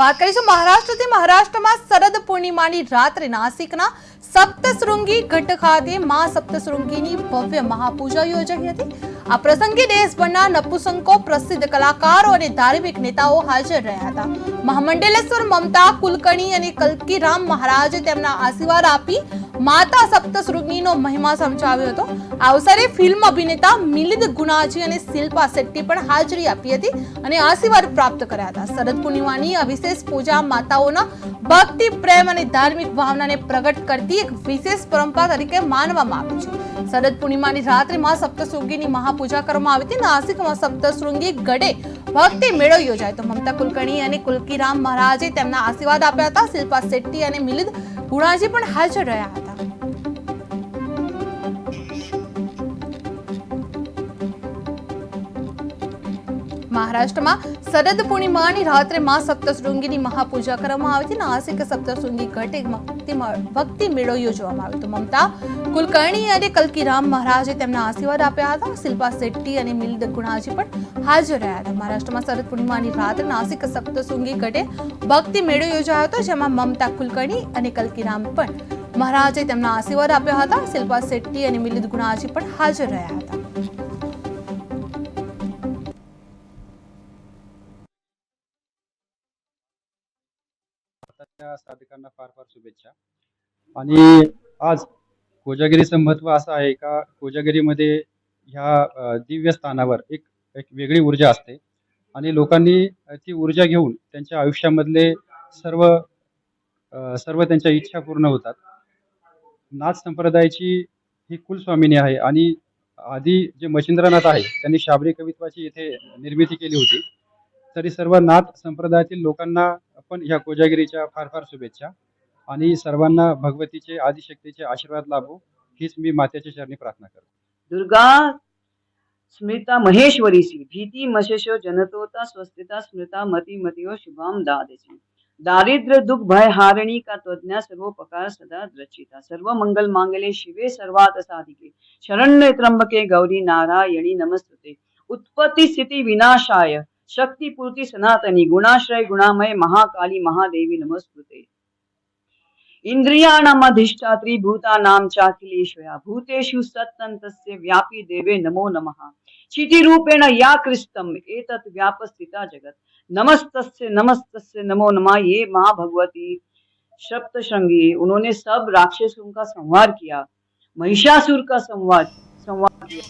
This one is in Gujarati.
વાત કરીશું મહારાષ્ટ્રથી મહારાષ્ટ્રમાં શરદ પૂર્ણિમાની રાત્રે નાસિકના સપ્તશૃંગી ઘટ ખાતે મા સપ્તશૃંગીની ભવ્ય મહાપૂજા યોજાઈ હતી. આ પ્રસંગે દેશભરના નપુસંકો, પ્રસિદ્ધ કલાકારો અને ધાર્મિક નેતાઓ હાજર રહ્યા હતા. મહામંડલેશ્વર મમતા કુલકર્ણી અને કલ્કીરામ મહારાજે તેમના આશીર્વાદ આપી માતા સપ્તશૃંગીનો મહિમા સમજાવ્યો હતો. અવસરે ફિલ્મ અભિનેતા મિલિંદ ગુનાજી અને શિલ્પા શેટ્ટી પણ હાજરી આપી હતી અને આશીર્વાદ પ્રાપ્ત કર્યા હતા. શરદ પૂર્ણિમાની આ વિશેષ પૂજા માતાઓના ભક્તિ, પ્રેમ અને ધાર્મિક ભાવનાને પ્રગટ કરતી એક વિશેષ પરંપરા તરીકે માનવામાં આવે છે. શરદ પૂર્ણિમાની રાત્રે માં સપ્તશૃંગીની મહાપૂજા કરવામાં આવી હતી નાસિકમાં સપ્તશૃંગી ગઢે ભક્તિ મેળો યોજાય તો મમતા કુલકર્ણી અને કુલકીરામ મહારાજે તેમના આશીર્વાદ આપ્યા હતા. શિલ્પા શેટ્ટી અને મિલિંદ ગુણાજી પણ હાજર રહ્યા હતા. મહારાષ્ટ્રમાં શરદ પૂર્ણિમાની રાત્રે માં સપ્તશૃંગીની મહાપૂજા કરવામાં આવી હતી. નાસિક સપ્તશૃંગી ઘટે ભક્તિ મેળો યોજવામાં આવ્યો હતો. મમતા કુલકર્ણી અને કલ્કીરામ મહારાજે તેમના આશીર્વાદ આપ્યા હતા. શિલ્પા શેટ્ટી અને મિલિંદ ગુણાજી પણ હાજર રહ્યા હતા. મહારાષ્ટ્રમાં શરદ પૂર્ણિમાની રાત્રે નાસિક સપ્તશૃંગી ઘટે ભક્તિ મેળો યોજાયો હતો, જેમાં મમતા કુલકર્ણી અને કલ્કીરામ પણ મહારાજે તેમના આશીર્વાદ આપ્યા હતા. શિલ્પા શેટ્ટી અને મિલિંદ ગુણાજી પણ હાજર રહ્યા હતા. त्या साधकांना फार फार शुभेच्छा. आणि आज कोजागिरीचं महत्त्व असं आहे का? कोजागिरीमध्ये ह्या दिव्य स्थानावर एक एक वेगळी ऊर्जा असते. आणि लोकांनी ती ऊर्जा घेऊन त्यांच्या आयुष्यामधले सर्व सर्व त्यांच्या इच्छा पूर्ण होतात. नाथ संप्रदायाची ही कुलस्वामिनी आहे आणि आधी जे मच्छिंद्रनाथ आहे त्यांनी शाबरी कवित्वाची इथे निर्मिती केली होती. तरी सर्व नाथ संप्रदायातील लोकांना पण ह्या कोजागिरीच्या फार फार शुभेच्छा. आणि सर्वांना भगवतीचे आदिशक्तीचे आशीर्वाद लाभो हीच मी मातेच्या चरणी प्रार्थना करतो. दुर्गा स्मृता महेश्वरीसी भीती मशेशो जनतोता स्वस्तिता स्मृता मती मतियो शुभाम दादेची दारिद्र्य दुःख भय हारिणी का त्वज्ञा सर्वोपकार सदा द्रचिता. सर्व मंगल मांगले शिवे सर्वात साधिके. शरण्य त्र्यंबके गौरी नारायणी नमस्ते उत्पत्ती स्थिती विनाशाय. शक्ती पूर्ती सनातनी गुणाश्रय गुणामय महाकाली महादेवी नमस्तुते इंद्रियाणामधिष्ठात्री भूतानां चाखिलेश्वया भूतेषु सत्तन्तस्य व्यापी देवे नमो नमः क्षितिरूपेण या कृष्टम् एतत् व्यापस्थिता जगत् नमस्तस्य नमस्तस्य नमो नमः ये माँ भगवती सप्तशृंगी उन्होंने सब राक्षसों का संहार किया महिषासुर का संवार संवार किया